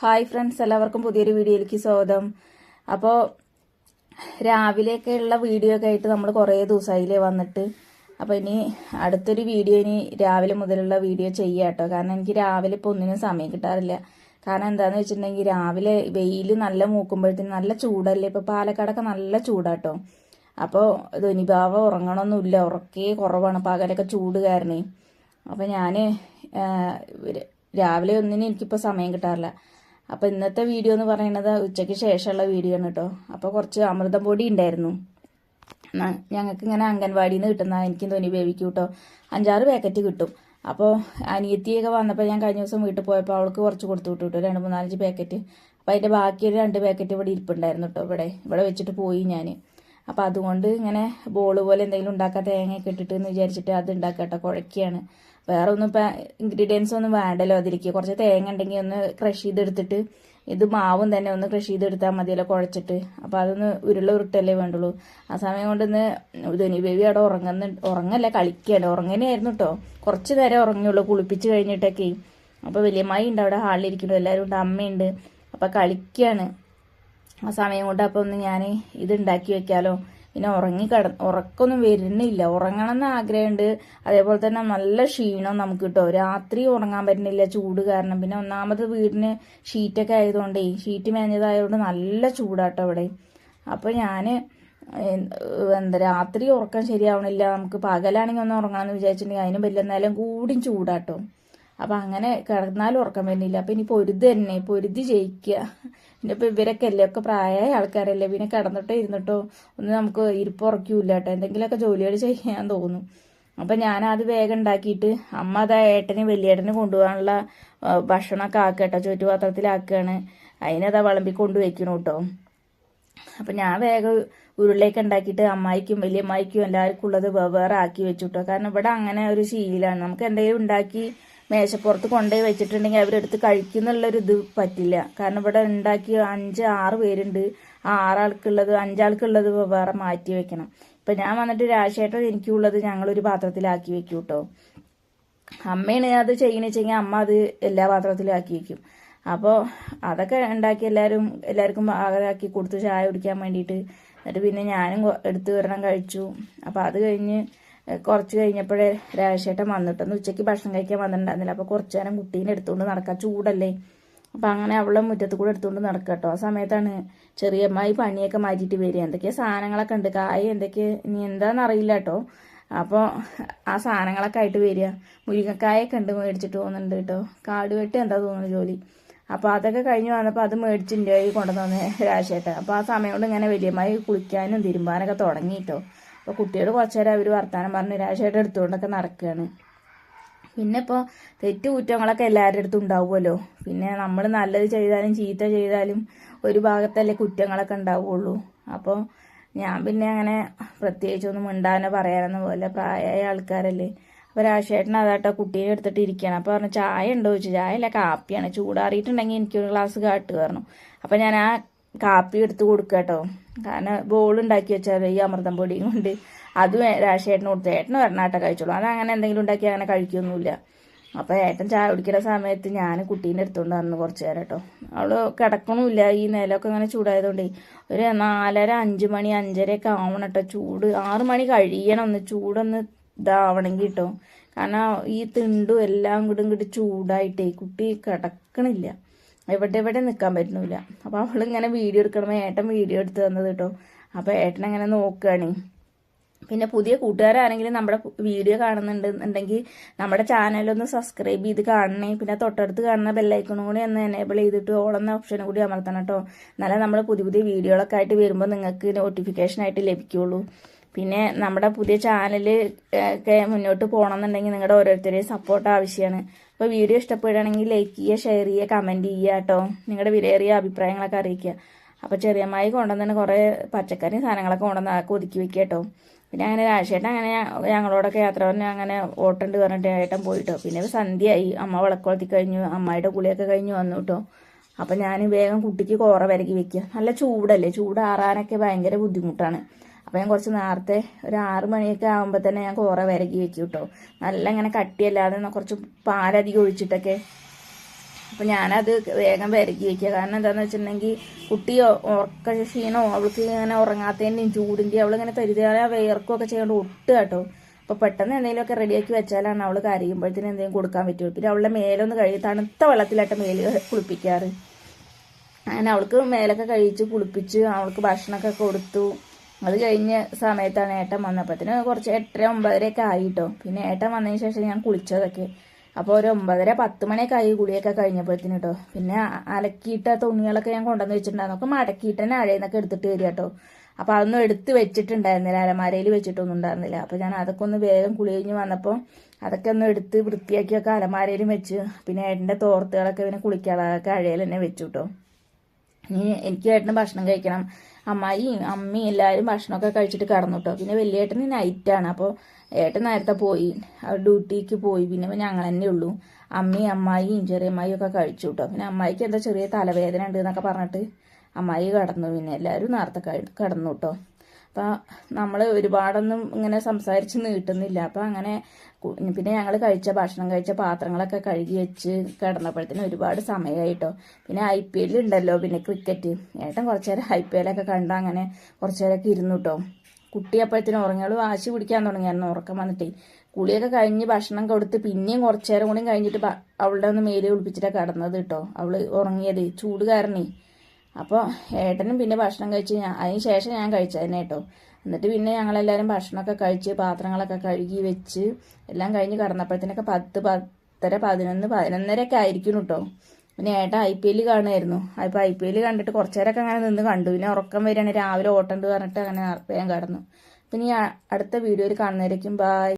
Hi friends എല്ലാവർക്കും പുതിയൊരു വീഡിയോയിലേക്ക് സ്വാഗതം. അപ്പോൾ രാവിലെയൊക്കെ ഉള്ള വീഡിയോ ഒക്കെ ആയിട്ട് നമ്മൾ കുറേ ദിവസമായില്ലേ വന്നിട്ട്. അപ്പോൾ ഇനി അടുത്തൊരു വീഡിയോ ഇനി രാവിലെ മുതലുള്ള വീഡിയോ ചെയ്യാം കേട്ടോ. കാരണം എനിക്ക് രാവിലെ ഇപ്പോൾ ഒന്നിനും സമയം കിട്ടാറില്ല. കാരണം എന്താണെന്ന് വെച്ചിട്ടുണ്ടെങ്കിൽ രാവിലെ വെയിൽ നല്ല മൂക്കുമ്പോഴത്തേന് നല്ല ചൂടല്ലേ? ഇപ്പോൾ പാലക്കാടൊക്കെ നല്ല ചൂടാട്ടോ അപ്പോൾ ധനിഭാവ ഉറങ്ങണമൊന്നുമില്ല ഉറക്കേ കുറവാണ്. പകലൊക്കെ ചൂട് കാരണേ. അപ്പോൾ ഞാൻ രാവിലെ ഒന്നിനും എനിക്കിപ്പോൾ സമയം കിട്ടാറില്ല. അപ്പോൾ ഇന്നത്തെ വീഡിയോ എന്ന് പറയുന്നത് ഉച്ചയ്ക്ക് ശേഷമുള്ള വീഡിയോ ആണ് കേട്ടോ അപ്പോൾ കുറച്ച് അമൃതം പൊടി ഉണ്ടായിരുന്നു. ഞങ്ങൾക്ക് ഇങ്ങനെ അംഗൻവാടിയിൽ നിന്ന് കിട്ടുന്ന എനിക്കും തോന്നി ബേബിക്ക് കേട്ടോ അഞ്ചാറ് പാക്കറ്റ് കിട്ടും. അപ്പോൾ അനിയത്തിയൊക്കെ വന്നപ്പോൾ ഞാൻ കഴിഞ്ഞ ദിവസം വീട്ടിൽ പോയപ്പോൾ അവൾക്ക് കുറച്ച് കൊടുത്തു വിട്ടു കേട്ടോ രണ്ട് മൂന്നാലഞ്ച് പാക്കറ്റ് അപ്പോൾ അതിന്റെ ബാക്കിയൊരു രണ്ട് പാക്കറ്റ് ഇവിടെ ഇരിപ്പുണ്ടായിരുന്നു കേട്ടോ ഇവിടെ ഇവിടെ വെച്ചിട്ട് പോയി ഞാൻ അപ്പോൾ അതുകൊണ്ട് ഇങ്ങനെ ബോൾ പോലെ എന്തെങ്കിലും ഉണ്ടാക്കാൻ തേങ്ങയൊക്കെ ഇട്ടിട്ട് എന്ന് വിചാരിച്ചിട്ട് അത് ഉണ്ടാക്കാം കേട്ടോ കുഴക്കുകയാണ് വേറെ ഒന്നും ഇപ്പം ഇൻഗ്രീഡിയൻസ് ഒന്നും വേണ്ടല്ലോ അതിലേക്ക്. കുറച്ച് തേങ്ങ ഉണ്ടെങ്കിൽ ഒന്ന് ക്രഷ് ചെയ്തെടുത്തിട്ട് ഇത് മാവും തന്നെ ഒന്ന് ക്രഷ് ചെയ്തെടുത്താൽ മതിയല്ലോ കുഴച്ചിട്ട്. അപ്പോൾ അതൊന്ന് ഉരുള ഉരുട്ടല്ലേ വേണ്ടുള്ളൂ. ആ സമയം കൊണ്ട് ഇന്ന് ധനി ബേബി അവിടെ ഉറങ്ങുന്ന ഉറങ്ങല്ല കളിക്കുകയാണ് ഉറങ്ങനെയായിരുന്നു കേട്ടോ കുറച്ച് നേരം ഉറങ്ങിയുള്ളൂ കുളിപ്പിച്ച് കഴിഞ്ഞിട്ടൊക്കെ. അപ്പോൾ വലിയമ്മായി ഉണ്ട് അവിടെ ഹാളിലിരിക്കുന്നു എല്ലാവരും ഉണ്ട് അമ്മയുണ്ട്. അപ്പോൾ കളിക്കുകയാണ് ആ സമയം കൊണ്ട് അപ്പോൾ ഒന്ന് ഞാൻ ഇത് ഉണ്ടാക്കി വെക്കാലോ. പിന്നെ ഉറങ്ങി കട ഉറക്കമൊന്നും വരുന്നില്ല. ഉറങ്ങണം എന്ന് ആഗ്രഹമുണ്ട്. അതേപോലെ തന്നെ നല്ല ക്ഷീണം നമുക്ക് കിട്ടും രാത്രി ഉറങ്ങാൻ പറ്റുന്നില്ല ചൂട് കാരണം. പിന്നെ ഒന്നാമത് വീടിന് ഷീറ്റൊക്കെ ആയതുകൊണ്ടേ ഷീറ്റ് മേഞ്ഞതായതുകൊണ്ട് നല്ല ചൂടാട്ടോ അവിടെ. അപ്പോൾ ഞാൻ എന്താ രാത്രി ഉറക്കം ശരിയാവണില്ല. നമുക്ക് പകലാണെങ്കിൽ ഒന്ന് ഉറങ്ങാമെന്ന് വിചാരിച്ചിട്ടുണ്ടെങ്കിൽ അതിനും വലിയ നേരം കൂടിയും ചൂടാട്ടോ. അപ്പം അങ്ങനെ കിടന്നാലും ഉറക്കം വരുന്നില്ല. അപ്പം ഇനി പൊരുത് തന്നെ. പൊരുതി ജയിക്കുക പിന്നെ ഇപ്പൊ ഇവരൊക്കെ അല്ലേ ഒക്കെ പ്രായമായ ആൾക്കാരല്ലേ? പിന്നെ കിടന്നിട്ടോ ഇരുന്നിട്ടോ ഒന്നും നമുക്ക് ഇരിപ്പ് ഉറക്കൂല കേട്ടോ. എന്തെങ്കിലുമൊക്കെ ജോലികൾ ചെയ്യാൻ തോന്നും. അപ്പം ഞാനത് വേഗം ഉണ്ടാക്കിയിട്ട് അമ്മ അത് ഏട്ടന് വലിയേട്ടന് കൊണ്ടുപോകാനുള്ള ഭക്ഷണമൊക്കെ ആക്കുക കേട്ടോ. ചുറ്റുപാത്രത്തിലാക്കുകയാണ്. അതിനതാ വിളമ്പി കൊണ്ടുവയ്ക്കണം കേട്ടോ. അപ്പം ഞാൻ വേഗം ഉരുളയൊക്കെ ഉണ്ടാക്കിയിട്ട് അമ്മായിക്കും വലിയമ്മായിക്കും എല്ലാവർക്കും ഉള്ളത് വെവ്വേറെ ആക്കി വെച്ചു കേട്ടോ. കാരണം ഇവിടെ അങ്ങനെ ഒരു ശീലമാണ്. നമുക്ക് എന്തെങ്കിലും ഉണ്ടാക്കി മേശപ്പുറത്ത് കൊണ്ടുപോയി വെച്ചിട്ടുണ്ടെങ്കിൽ അവരെടുത്ത് കഴിക്കുന്നുള്ളൊരു ഇത് പറ്റില്ല. കാരണം ഇവിടെ ഉണ്ടാക്കി അഞ്ച് ആറ് പേരുണ്ട്. ആ ആറാൾക്കുള്ളത് അഞ്ചാൾക്കുള്ളത് വേറെ മാറ്റി വെക്കണം. ഇപ്പം ഞാൻ വന്നിട്ട് രാശേട്ടൻ എനിക്കുള്ളത് ഞങ്ങളൊരു പാത്രത്തിലാക്കി വെക്കും കേട്ടോ അമ്മയാണ് അത് ചെയ്യണെച്ചെങ്കിൽ അമ്മ അത് എല്ലാ പാത്രത്തിലും ആക്കി വെക്കും. അപ്പോൾ അതൊക്കെ ഉണ്ടാക്കി എല്ലാവരും എല്ലാവർക്കും ആക്കി കൊടുത്ത് ചായ കുടിക്കാൻ വേണ്ടിയിട്ട്. എന്നിട്ട് പിന്നെ ഞാനും എടുത്തു എടുത്ത് വരണം കഴിച്ചു. അപ്പോൾ അത് കഴിഞ്ഞ് കുറച്ച് കഴിഞ്ഞപ്പോഴേ രാജേട്ടൻ വന്നിട്ടൊന്ന് ഉച്ചയ്ക്ക് ഭക്ഷണം കഴിക്കാൻ വന്നിട്ടുണ്ടായിരുന്നില്ല. അപ്പോൾ കുറച്ച് നേരം കുട്ടീനെ എടുത്തുകൊണ്ട് നടക്കാം. ചൂടല്ലേ. അപ്പം അങ്ങനെ അവളെ മുറ്റത്ത് കൂടെ എടുത്തുകൊണ്ട് നടക്കുക കേട്ടോ ആ സമയത്താണ് ചെറിയമ്മായി പണിയൊക്കെ മാറ്റിയിട്ട് വരിക. എന്തൊക്കെയോ സാധനങ്ങളൊക്കെ ഉണ്ട്. കായ എന്തൊക്കെ ഇനി എന്താണെന്ന് അറിയില്ല കേട്ടോ അപ്പോൾ ആ സാധനങ്ങളൊക്കെ ആയിട്ട് വരിക. മുരിങ്ങക്കായൊക്കെ ഉണ്ട് മേടിച്ചിട്ട് പോകുന്നുണ്ട് കേട്ടോ കാട് വെട്ടി എന്താ തോന്നുന്നു ജോലി. അപ്പോൾ അതൊക്കെ കഴിഞ്ഞ് വന്നപ്പോൾ അത് മേടിച്ചിന്റെ കൊണ്ടുവന്നു രാശേട്ടൻ അപ്പോൾ ആ സമയം കൊണ്ട് ഇങ്ങനെ വലിയമായി കുളിക്കാനും തിരുമ്പാനൊക്കെ തുടങ്ങി കേട്ടോ അപ്പോൾ കുട്ടിയോട് കുറച്ചു നേരം അവർ വർത്താനം പറഞ്ഞ് നിരാശയായിട്ട് എടുത്തുകൊണ്ടൊക്കെ നടക്കുകയാണ് പിന്നെ ഇപ്പോൾ തെറ്റ് കുറ്റങ്ങളൊക്കെ എല്ലാവരുടെ അടുത്തും ഉണ്ടാവുമല്ലോ. പിന്നെ നമ്മൾ നല്ലത് ചെയ്താലും ചീത്ത ചെയ്താലും ഒരു ഭാഗത്തല്ലേ കുറ്റങ്ങളൊക്കെ ഉണ്ടാവുള്ളൂ. അപ്പോൾ ഞാൻ പിന്നെ അങ്ങനെ പ്രത്യേകിച്ചൊന്നും മിണ്ടാനോ പറയാനൊന്നും പോലെ പ്രായമായ ആൾക്കാരല്ലേ. അപ്പോൾ രാജേട്ടൻ അതാട്ടോ കുട്ടീനെ എടുത്തിട്ട് ഇരിക്കുകയാണ് അപ്പോൾ പറഞ്ഞു ചായ ഉണ്ടോ? ചോദിച്ചു. ചായ അല്ല കാപ്പിയാണ്. ചൂടാറിയിട്ടുണ്ടെങ്കിൽ എനിക്കൊരു ഗ്ലാസ് കാട്ട് പറഞ്ഞു. അപ്പോൾ ഞാൻ ആ കാപ്പി എടുത്ത് കൊടുക്കുക കേട്ടോ. കാരണം ബോൾ ഉണ്ടാക്കി വെച്ചാൽ ഈ അമൃതം പൊടിയും കൊണ്ട് അതും രാശേട്ടന് കൊടുത്തു ഏട്ടന് വരണാട്ടെ കഴിച്ചോളൂ. അത് അങ്ങനെ എന്തെങ്കിലും ഉണ്ടാക്കി അങ്ങനെ കഴിക്കൊന്നുമില്ല. അപ്പോൾ ഏട്ടൻ ചായ കുടിക്കുന്ന സമയത്ത് ഞാൻ കുട്ടീന്റെ അടുത്തുകൊണ്ട് വന്ന് കുറച്ച് നേരം കേട്ടോ. അവൾ കിടക്കണമില്ല. ഈ നിലമൊക്കെ ഇങ്ങനെ ചൂടായതുകൊണ്ടേ ഒരു നാലര അഞ്ച് മണി അഞ്ചരയൊക്കെ ആവണം കേട്ടോ ചൂട്. ആറ് മണി കഴിയണം ഒന്ന് ചൂടൊന്ന് ഇതാവണമെങ്കിൽ കേട്ടോ. കാരണം ഈ തിണ്ടും എല്ലാം കൂടെ ഇങ്ങോട്ട് ചൂടായിട്ടേ കുട്ടി കിടക്കണില്ല. എവിടെ എവിടെ നിൽക്കാൻ പറ്റുന്നില്ല. അപ്പോൾ അവളിങ്ങനെ വീഡിയോ എടുക്കണമോ ഏട്ടൻ വീഡിയോ എടുത്ത് തന്നത് കേട്ടോ അപ്പോൾ ഏട്ടൻ അങ്ങനെ നോക്കുകയാണ് പിന്നെ പുതിയ കൂട്ടുകാരാണെങ്കിലും നമ്മുടെ വീഡിയോ കാണുന്നുണ്ടെന്നുണ്ടെങ്കിൽ നമ്മുടെ ചാനലൊന്ന് സബ്സ്ക്രൈബ് ചെയ്ത് കാണണേ. പിന്നെ തൊട്ടടുത്ത് കാണുന്ന ബെല്ലൈക്കണും കൂടി ഒന്ന് എനേബിൾ ചെയ്തിട്ട് ഓളെന്ന ഓപ്ഷനും കൂടി അമർത്തണം കേട്ടോ എന്നാലേ നമ്മൾ പുതിയ പുതിയ വീഡിയോകളൊക്കെ ആയിട്ട് വരുമ്പോൾ നിങ്ങൾക്ക് നോട്ടിഫിക്കേഷൻ ആയിട്ട് ലഭിക്കുള്ളൂ. പിന്നെ നമ്മുടെ പുതിയ ചാനൽ ഒക്കെ മുന്നോട്ട് പോകണമെന്നുണ്ടെങ്കിൽ നിങ്ങളുടെ ഓരോരുത്തരെയും സപ്പോർട്ട് ആവശ്യമാണ് അപ്പോൾ വീഡിയോ ഇഷ്ടപ്പെടുകയാണെങ്കിൽ ലൈക്ക് ചെയ്യുക ഷെയർ ചെയ്യുക കമന്റ് ചെയ്യുക കേട്ടോ. നിങ്ങളുടെ വിലയേറിയ അഭിപ്രായങ്ങളൊക്കെ അറിയിക്കുക. അപ്പോൾ ചെറിയമ്മായി കൊണ്ടുവന്നിട്ട് കുറേ പച്ചക്കറി സാധനങ്ങളൊക്കെ കൊണ്ടുവന്ന് ഒതുക്കി വെക്കുക കേട്ടോ. പിന്നെ അങ്ങനെ രാജേട്ടൻ അങ്ങനെ ഞങ്ങളോടൊക്കെ യാത്ര പറഞ്ഞ് അങ്ങനെ ഓട്ടുണ്ട് പറഞ്ഞിട്ട് ഏട്ടൻ പോയിട്ടോ. പിന്നെ സന്ധ്യയായി. അമ്മ വിളക്കുളത്തി കഴിഞ്ഞു അമ്മായിയുടെ കുളിയൊക്കെ കഴിഞ്ഞ് വന്നു കേട്ടോ. അപ്പം ഞാൻ വേഗം കുട്ടിക്ക് കോറ വിരകി വെക്കുക. നല്ല ചൂടല്ലേ? ചൂടാറാനൊക്കെ ഭയങ്കര ബുദ്ധിമുട്ടാണ്. അപ്പോൾ ഞാൻ കുറച്ച് നേരത്തെ ഒരു ആറ് മണിയൊക്കെ ആകുമ്പോൾ തന്നെ ഞാൻ കുറെ വിരകി വെക്കും കേട്ടോ. നല്ല ഇങ്ങനെ കട്ടിയല്ലാതെ കുറച്ച് പാലധികം ഒഴിച്ചിട്ടൊക്കെ. അപ്പം ഞാനത് വേഗം വിരകി വെക്കുക. കാരണം എന്താണെന്ന് വെച്ചിട്ടുണ്ടെങ്കിൽ കുട്ടി ഉറക്ക ക്ഷീണോ അവൾക്ക് ഇങ്ങനെ ഉറങ്ങാത്തതിന്റെയും ചൂടിന്റെയും അവളിങ്ങനെ തരുതാല വേർക്കുമൊക്കെ ചെയ്യേണ്ട ഒട്ടുക കേട്ടോ. അപ്പോൾ പെട്ടെന്ന് എന്തെങ്കിലുമൊക്കെ റെഡിയാക്കി വെച്ചാലാണ് അവൾ കരയുമ്പോഴത്തേന് എന്തെങ്കിലും കൊടുക്കാൻ പറ്റുള്ളൂ. പിന്നെ അവളുടെ മേലൊന്ന് കഴുകി തണുത്ത വെള്ളത്തിലായിട്ട് മേൽ കുളിപ്പിക്കാറ്. അങ്ങനെ അവൾക്ക് മേലൊക്കെ കഴിച്ച് കുളിപ്പിച്ച് അവൾക്ക് ഭക്ഷണമൊക്കെ കൊടുത്തു. അത് കഴിഞ്ഞ സമയത്താണ് ഏട്ടൻ വന്നപ്പോഴത്തേന് കുറച്ച് എട്ടര ഒമ്പതരയൊക്കെ ആയിട്ടോ. പിന്നെ ഏട്ടൻ വന്നതിന് ശേഷം ഞാൻ കുളിച്ചതൊക്കെ. അപ്പോൾ ഒരു ഒമ്പതര പത്ത് മണിയൊക്കെ ആയി കുളിയൊക്കെ കഴിഞ്ഞപ്പോഴത്തേന് കേട്ടോ പിന്നെ അലക്കിയിട്ട തുണികളൊക്കെ ഞാൻ കൊണ്ടുവന്ന് വെച്ചിട്ടുണ്ടായിരുന്നു. ഒക്കെ മടക്കിയിട്ട് തന്നെ അഴയെന്നൊക്കെ എടുത്തിട്ട് വരിക കേട്ടോ അപ്പോൾ അതൊന്നും എടുത്ത് വെച്ചിട്ടുണ്ടായിരുന്നില്ല. അലമാരയിൽ വെച്ചിട്ടൊന്നും ഉണ്ടായിരുന്നില്ല. അപ്പോൾ ഞാൻ അതൊക്കെ ഒന്ന് വേഗം കുളി കഴിഞ്ഞ് വന്നപ്പോൾ അതൊക്കെ ഒന്ന് എടുത്ത് വൃത്തിയാക്കിയൊക്കെ അലമാരയിലും വെച്ച് പിന്നെ ഏട്ടന്റെ തോർത്തുകളൊക്കെ പിന്നെ കുളിക്കാതൊക്കെ അഴയിൽ തന്നെ വെച്ചു കേട്ടോ ഇനി എനിക്ക് ഏട്ടന് ഭക്ഷണം കഴിക്കണം. അമ്മായിയും അമ്മയും എല്ലാവരും ഭക്ഷണമൊക്കെ കഴിച്ചിട്ട് കടന്നു കേട്ടോ പിന്നെ വലിയ ഏട്ടന് നൈറ്റാണ് അപ്പോൾ ഏട്ടൻ നേരത്തെ പോയി. ഡ്യൂട്ടിക്ക് പോയി. പിന്നെ ഞങ്ങൾ തന്നെ ഉള്ളൂ. അമ്മയും അമ്മായിയും ചെറിയമ്മായിയും ഒക്കെ കഴിച്ചു കേട്ടോ പിന്നെ അമ്മായിക്ക് എന്താ ചെറിയ തലവേദന ഉണ്ട് എന്നൊക്കെ പറഞ്ഞിട്ട് അമ്മായി കടന്നു. പിന്നെ എല്ലാവരും നേരത്തെ കിടന്നു കേട്ടോ അപ്പം നമ്മൾ ഒരുപാടൊന്നും ഇങ്ങനെ സംസാരിച്ച് നീട്ടുന്നില്ല. അപ്പം അങ്ങനെ പിന്നെ ഞങ്ങൾ കഴിച്ച ഭക്ഷണം കഴിച്ച പാത്രങ്ങളൊക്കെ കഴുകി വെച്ച് കിടന്നപ്പോഴത്തേനും ഒരുപാട് സമയമായിട്ടോ പിന്നെ ഐ പി എൽ ഉണ്ടല്ലോ പിന്നെ ക്രിക്കറ്റ്. ഏട്ടൻ കുറച്ച് നേരം ഐ പി എല്ലൊക്കെ കണ്ട അങ്ങനെ കുറച്ച് നേരമൊക്കെ ഇരുന്നു കേട്ടോ കുട്ടി അപ്പോഴത്തേനും ഉറങ്ങിയോളൂ വാശി പിടിക്കാൻ തുടങ്ങിയായിരുന്നു ഉറക്കം വന്നിട്ട്. കുളിയൊക്കെ കഴിഞ്ഞ് ഭക്ഷണം കൊടുത്ത് പിന്നെയും കുറച്ച് നേരം കൂടി കഴിഞ്ഞിട്ട് അവളുടെ ഒന്ന് മേലെ കുളിപ്പിച്ചിട്ടാണ് കിടന്നത് കേട്ടോ അവൾ ഉറങ്ങിയത് ചൂട് കാരണേ. അപ്പോൾ ഏട്ടനും പിന്നെ ഭക്ഷണം കഴിച്ച് ഞാൻ അതിന് ശേഷം ഞാൻ കഴിച്ചതിനെ കേട്ടോ. എന്നിട്ട് പിന്നെ ഞങ്ങളെല്ലാവരും ഭക്ഷണമൊക്കെ കഴിച്ച് പാത്രങ്ങളൊക്കെ കഴുകി വെച്ച് എല്ലാം കഴിഞ്ഞ് കിടന്നപ്പോഴത്തേനൊക്കെ പത്ത് പത്തര പതിനൊന്ന് പതിനൊന്നരയൊക്കെ ആയിരിക്കും കേട്ടോ. പിന്നെ ഏട്ടൻ ഐ പി എൽ കാണുമായിരുന്നു. അപ്പോൾ ഐ പി എൽ കണ്ടിട്ട് കുറച്ച് നേരമൊക്കെ അങ്ങനെ നിന്ന് കണ്ടു. പിന്നെ ഉറക്കം വരികയാണ്. രാവിലെ ഓട്ടണ്ട് പറഞ്ഞിട്ട് അങ്ങനെ വേഗം കടന്നു. പിന്നെ അടുത്ത വീഡിയോയിൽ കാണുന്നവരേക്കും ബായ്